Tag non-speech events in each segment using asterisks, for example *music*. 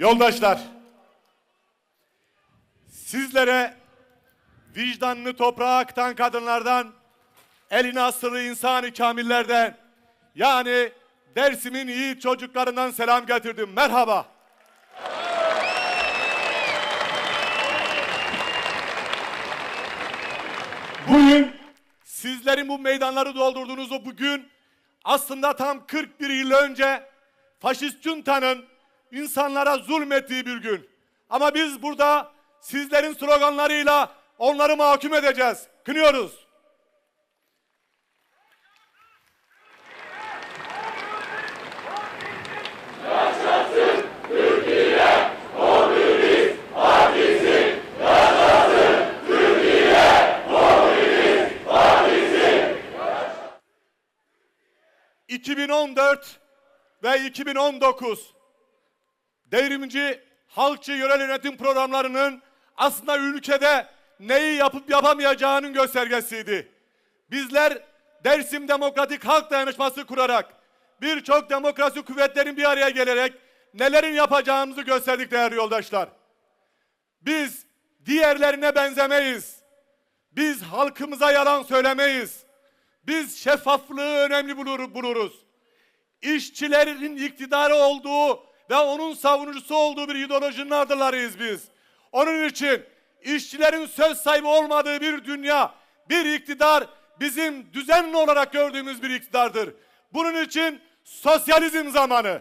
Yoldaşlar, sizlere vicdanını toprağa aktan kadınlardan, elini asılı insan-ı kamillerden, yani Dersim'in yiğit çocuklarından selam getirdim. Merhaba. Bugün sizlerin bu meydanları doldurduğunuz o bugün aslında tam 41 yıl önce faşist juntanın insanlara zulmettiği bir gün. Ama biz burada sizlerin sloganlarıyla onları mahkum edeceğiz. Kınıyoruz. ...2014 ve 2019 devrimci halkçı yörel yönetim programlarının aslında ülkede neyi yapıp yapamayacağının göstergesiydi. Bizler Dersim Demokratik Halk Dayanışması kurarak birçok demokrasi kuvvetlerin bir araya gelerek nelerin yapacağımızı gösterdik değerli yoldaşlar. Biz diğerlerine benzemeyiz. Biz halkımıza yalan söylemeyiz. Biz şeffaflığı önemli bulur, buluruz. İşçilerin iktidarı olduğu ve onun savunucusu olduğu bir ideolojinin ardılarıyız biz. Onun için işçilerin söz sahibi olmadığı bir dünya, bir iktidar bizim düzenli olarak gördüğümüz bir iktidardır. Bunun için sosyalizm zamanı.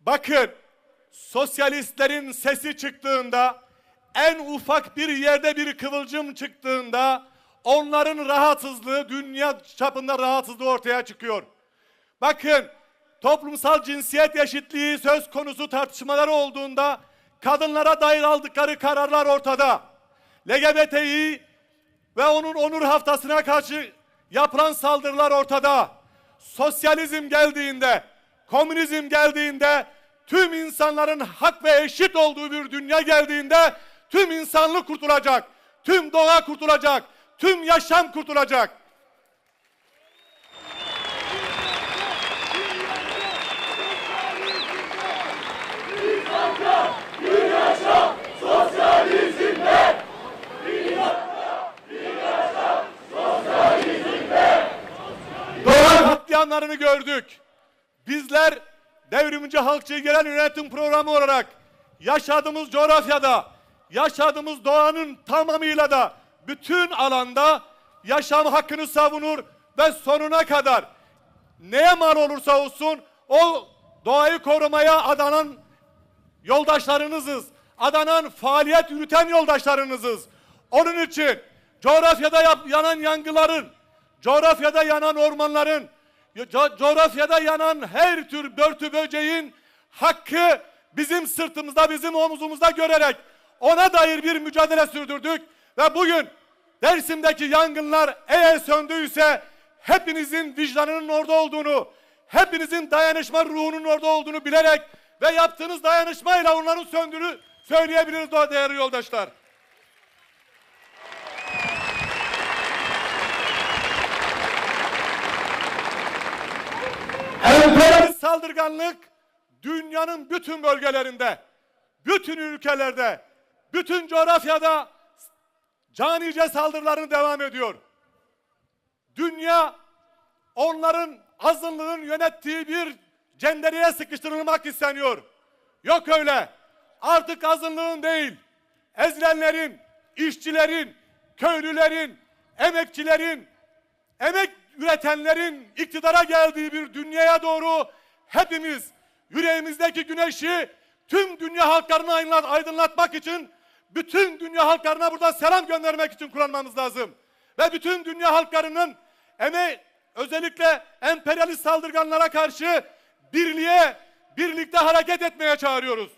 Bakın sosyalistlerin sesi çıktığında en ufak bir yerde bir kıvılcım çıktığında onların rahatsızlığı dünya çapında rahatsızlığı ortaya çıkıyor. Bakın toplumsal cinsiyet eşitliği söz konusu tartışmaları olduğunda kadınlara dair aldıkları kararlar ortada. LGBTİ ve onun onur haftasına karşı yapılan saldırılar ortada. Sosyalizm geldiğinde, komünizm geldiğinde, tüm insanların hak ve eşit olduğu bir dünya geldiğinde tüm insanlık kurtulacak, tüm doğa kurtulacak, tüm yaşam kurtulacak. Doğa katliamlarını gördük. Bizler devrimci halkçı genel yönetim programı olarak yaşadığımız coğrafyada, yaşadığımız doğanın tamamıyla da bütün alanda yaşam hakkını savunur ve sonuna kadar neye mal olursa olsun o doğayı korumaya adanan yoldaşlarınızız. Adanan faaliyet yürüten yoldaşlarınızız. Onun için coğrafyada yanan yangınların, coğrafyada yanan ormanların, co- coğrafyada yanan her tür börtü böceğin hakkı bizim sırtımızda, bizim omuzumuzda görerek ona dair bir mücadele sürdürdük ve bugün Dersim'deki yangınlar eğer söndüyse hepinizin vicdanının orada olduğunu, hepinizin dayanışma ruhunun orada olduğunu bilerek ve yaptığınız dayanışmayla onların söndürü söyleyebiliriz değerli yoldaşlar. Emperyalist saldırganlık dünyanın bütün bölgelerinde, bütün ülkelerde, bütün coğrafyada canice saldırılarını devam ediyor. Dünya onların azınlığın yönettiği bir cendereye sıkıştırılmak isteniyor. Yok öyle. Artık azınlığın değil, ezilenlerin, işçilerin, köylülerin, emekçilerin, emek üretenlerin iktidara geldiği bir dünyaya doğru hepimiz yüreğimizdeki güneşi tüm dünya halklarına aydınlat- aydınlatmak için bütün dünya halklarına burada selam göndermek için kullanmamız lazım. Ve bütün dünya halklarının eme özellikle emperyalist saldırganlara karşı birliğe, birlikte hareket etmeye çağırıyoruz.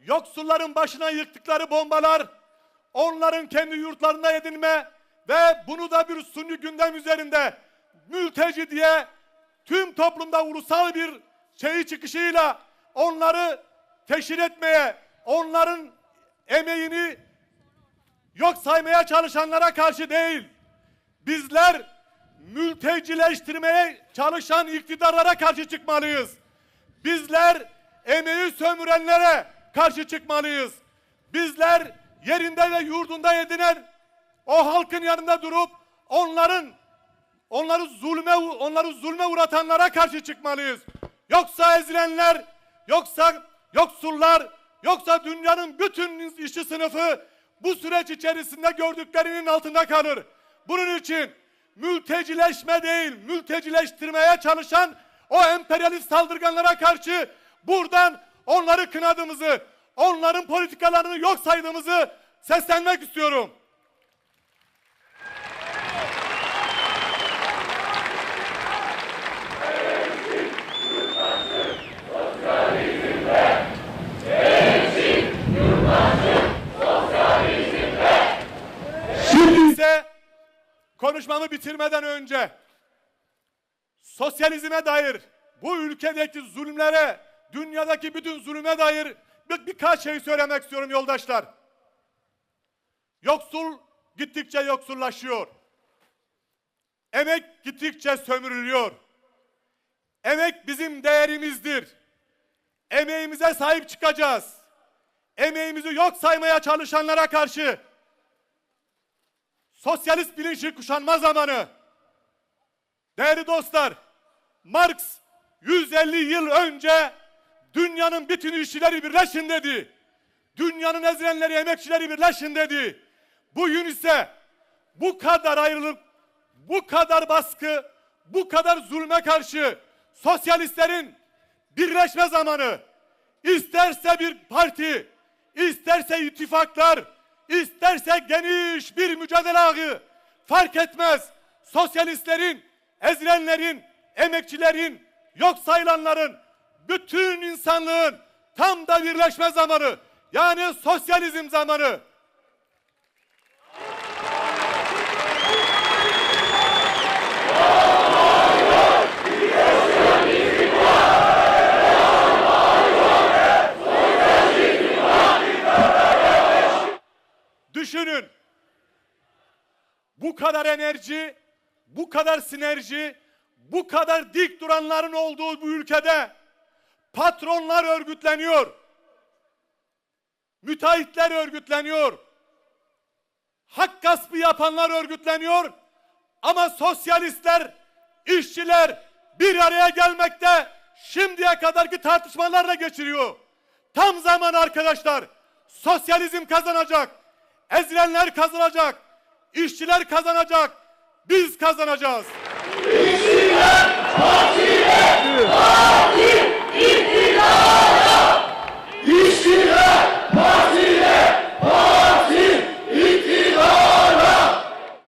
Yoksulların başına yıktıkları bombalar, onların kendi yurtlarında edinme ve bunu da bir suni gündem üzerinde mülteci diye tüm toplumda ulusal bir şeyi çıkışıyla onları teşhir etmeye, onların emeğini yok saymaya çalışanlara karşı değil. Bizler mültecileştirmeye çalışan iktidarlara karşı çıkmalıyız. Bizler emeği sömürenlere karşı çıkmalıyız. Bizler yerinde ve yurdunda edinen o halkın yanında durup onların onları zulme onları zulme uğratanlara karşı çıkmalıyız. Yoksa ezilenler, yoksa yoksullar, yoksa dünyanın bütün işçi sınıfı bu süreç içerisinde gördüklerinin altında kalır. Bunun için mültecileşme değil, mültecileştirmeye çalışan o emperyalist saldırganlara karşı buradan onları kınadığımızı, onların politikalarını yok saydığımızı seslenmek istiyorum. Şimdi ise konuşmamı bitirmeden önce sosyalizme dair bu ülkedeki zulümlere, dünyadaki bütün zulüme dair bir, birkaç şey söylemek istiyorum yoldaşlar. Yoksul gittikçe yoksullaşıyor. Emek gittikçe sömürülüyor. Emek bizim değerimizdir. Emeğimize sahip çıkacağız. Emeğimizi yok saymaya çalışanlara karşı sosyalist bilinçli kuşanma zamanı. Değerli dostlar, Marx 150 yıl önce dünyanın bütün işçileri birleşin dedi. Dünyanın ezilenleri, emekçileri birleşin dedi. Bugün ise bu kadar ayrılık, bu kadar baskı, bu kadar zulme karşı sosyalistlerin birleşme zamanı. İsterse bir parti, isterse ittifaklar, isterse geniş bir mücadele ağı fark etmez. Sosyalistlerin, ezilenlerin, emekçilerin, yok sayılanların, bütün insanlığın tam da birleşme zamanı. Yani sosyalizm zamanı. Düşünün. Bu kadar enerji, bu kadar sinerji, bu kadar dik duranların olduğu bu ülkede patronlar örgütleniyor. Müteahhitler örgütleniyor. Hak gaspı yapanlar örgütleniyor. Ama sosyalistler, işçiler bir araya gelmekte şimdiye kadarki tartışmalarla geçiriyor. Tam zaman arkadaşlar. Sosyalizm kazanacak. Ezilenler kazanacak. işçiler kazanacak. Biz kazanacağız. Parti No! *laughs*